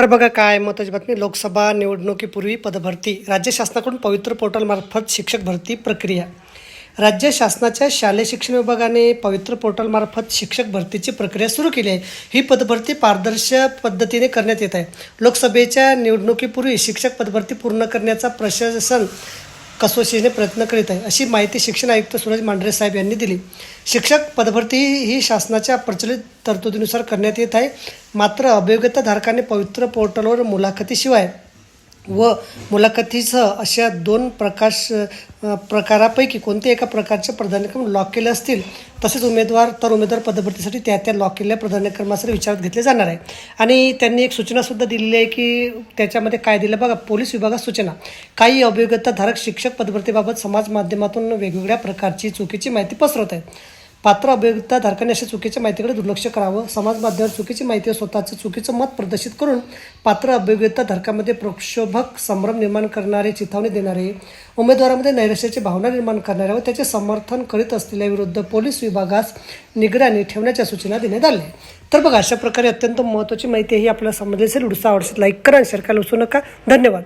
तर बघा काय महत्त्वाची बातमी. लोकसभा निवडणुकीपूर्वी पदभरती. राज्य शासनाकडून पवित्र पोर्टलमार्फत शिक्षक भरती प्रक्रिया. राज्य शासनाच्या शालेय शिक्षण विभागाने पवित्र पोर्टलमार्फत शिक्षक भरतीची प्रक्रिया सुरू केली आहे. ही पदभरती पारदर्शक पद्धतीने करण्यात येत आहे. लोकसभेच्या निवडणुकीपूर्वी शिक्षक पदभरती पूर्ण करण्याचा प्रशासन कसोशीने प्रयत्न करीत आहे. अशी माहिती शिक्षण आयुक्त सुरज मांढरे साहेब यांनी दिली. शिक्षक पदभरती ही शासनाच्या प्रचलित तरतुदीनुसार करण्यात येत आहे. मात्र अभियोग्यताधारकाने पवित्र पोर्टलवर मुलाखतीशिवाय व मुलाखतीसह अशा दोन प्रकाश प्रकारापैकी कोणत्याही एका प्रकारचे प्राधान्यक्रम लॉक केले असतील तसेच उमेदवार तर उमेदवार पदभरतीसाठी त्या त्या लॉक केलेल्या प्राधान्यक्रमासाठी विचारात घेतले जाणार आहे. आणि त्यांनी एक सूचनासुद्धा दिलेली आहे की त्याच्यामध्ये काय दिलं बघा पोलीस विभागात सूचना. काही अभियोग्यताधारक शिक्षक पदभरतीबाबत समाज माध्यमातून वेगवेगळ्या प्रकारची चुकीची माहिती पसरवत आहेत. पात्र अभियोगिताधारकांनी अशा चुकीच्या माहितीकडे दुर्लक्ष करावं. समाज माध्यमावर चुकीची माहिती व स्वतःचं चुकीचं मत प्रदर्शित करून पात्र अभियोगिताधारकांमध्ये प्रक्षोभक संभ्रम निर्माण करणारे चिथावणी देणारे उमेदवारामध्ये नैराश्याची भावना निर्माण करणारे व त्याचे समर्थन करीत असलेल्या विरुद्ध पोलीस विभागास निगराणी ठेवण्याच्या सूचना देण्यात आल्या. तर बघा अशा प्रकारे अत्यंत महत्त्वाची माहिती ही आपल्याला समजली असेल. उडसा आवडशील लाईक करा आणि शेअर करायला विसरू नका. धन्यवाद.